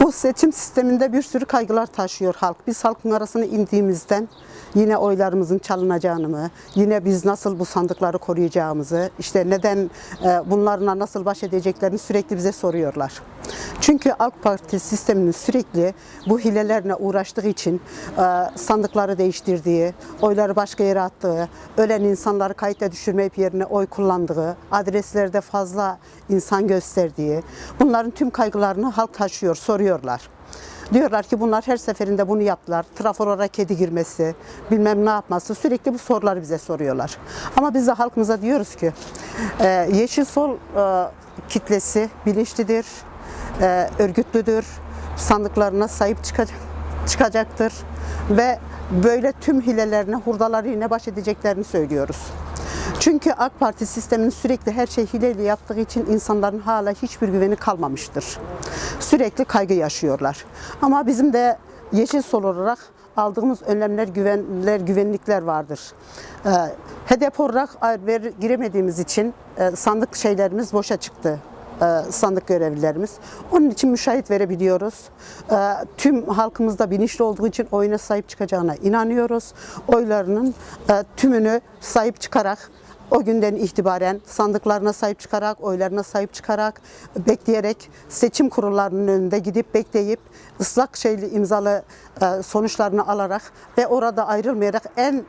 Bu seçim sisteminde bir sürü kaygılar taşıyor halk. Biz halkın arasına indiğimizden yine oylarımızın çalınacağını mı, yine biz nasıl bu sandıkları koruyacağımızı, işte neden e, bunlarla nasıl baş edeceklerini sürekli bize soruyorlar. Çünkü AK Parti sisteminin sürekli bu hilelerle uğraştığı için e, sandıkları değiştirdiği, oyları başka yere attığı, ölen insanları kayıtla düşürmeyip yerine oy kullandığı, adreslerde fazla insan gösterdiği, bunların tüm kaygılarını halk taşıyor, soruyorlar. Diyorlar ki bunlar her seferinde bunu yaptılar. Traforlara kedi girmesi, bilmem ne yapması sürekli bu soruları bize soruyorlar. Ama biz de halkımıza diyoruz ki e, Yeşil Sol e, kitlesi bilinçlidir, e, örgütlüdür, sandıklarına sahip çıkacak, çıkacaktır ve böyle tüm hilelerine, hurdalarıyla baş edeceklerini söylüyoruz. Çünkü AK Parti sisteminin sürekli her şey hileyle yaptığı için insanların hala hiçbir güveni kalmamıştır. Sürekli kaygı yaşıyorlar. Ama bizim de Yeşil Sol olarak aldığımız önlemler, güvenler, güvenlikler vardır. Ee, hedef olarak giremediğimiz için e, sandık şeylerimiz boşa çıktı e, sandık görevlilerimiz. Onun için müşahit verebiliyoruz. E, Tüm halkımızda bilinçli olduğu için oyuna sahip çıkacağına inanıyoruz. Oylarının e, tümünü sahip çıkarak o günden itibaren sandıklarına sahip çıkarak, oylarına sahip çıkarak, bekleyerek seçim kurullarının önünde gidip bekleyip ıslak şeyli imzalı e, sonuçlarını alarak ve orada ayrılmayarak en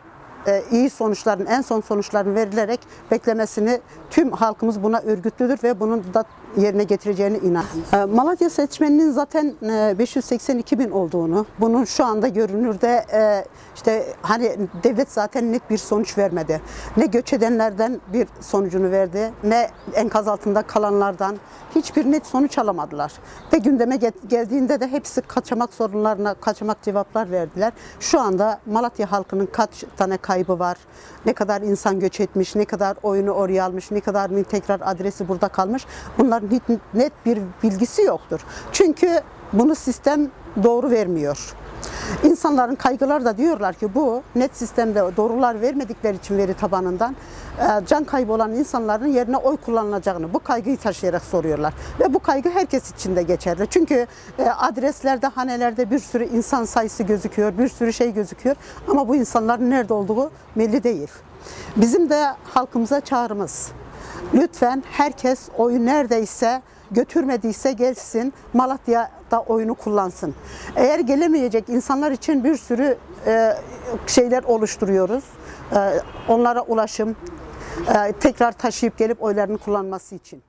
iyi sonuçların, en son sonuçların verilerek beklemesini tüm halkımız buna örgütlüdür ve bunun da yerine getireceğine inan. E, Malatya seçmeninin zaten e, 582 bin olduğunu, bunun şu anda görünürde e, işte hani devlet zaten net bir sonuç vermedi. Ne göç edenlerden bir sonucunu verdi, ne enkaz altında kalanlardan hiçbir net sonuç alamadılar. Ve gündeme geldiğinde de hepsi kaçamak sorunlarına kaçamak cevaplar verdiler. Şu anda Malatya halkının kaç tane kaybı var, ne kadar insan göç etmiş, ne kadar oyunu oraya almış, ne kadarının tekrar adresi burada kalmış. Bunların net bir bilgisi yoktur. Çünkü bunu sistem doğru vermiyor. İnsanların kaygıları da diyorlar ki bu net sistemde doğrular vermedikleri için veri tabanından e, can kaybı olan insanların yerine oy kullanılacağını bu kaygıyı taşıyarak soruyorlar. Ve bu kaygı herkes için de geçerli. Çünkü e, adreslerde, hanelerde bir sürü insan sayısı gözüküyor, bir sürü şey gözüküyor ama bu insanların nerede olduğu belli değil. Bizim de halkımıza çağrımız. Lütfen herkes oyu neredeyse götürmediyse gelsin Malatya'da oyunu kullansın. Eğer gelemeyecek insanlar için bir sürü e, şeyler oluşturuyoruz. E, onlara ulaşım, e, tekrar taşıyıp gelip oylarını kullanması için.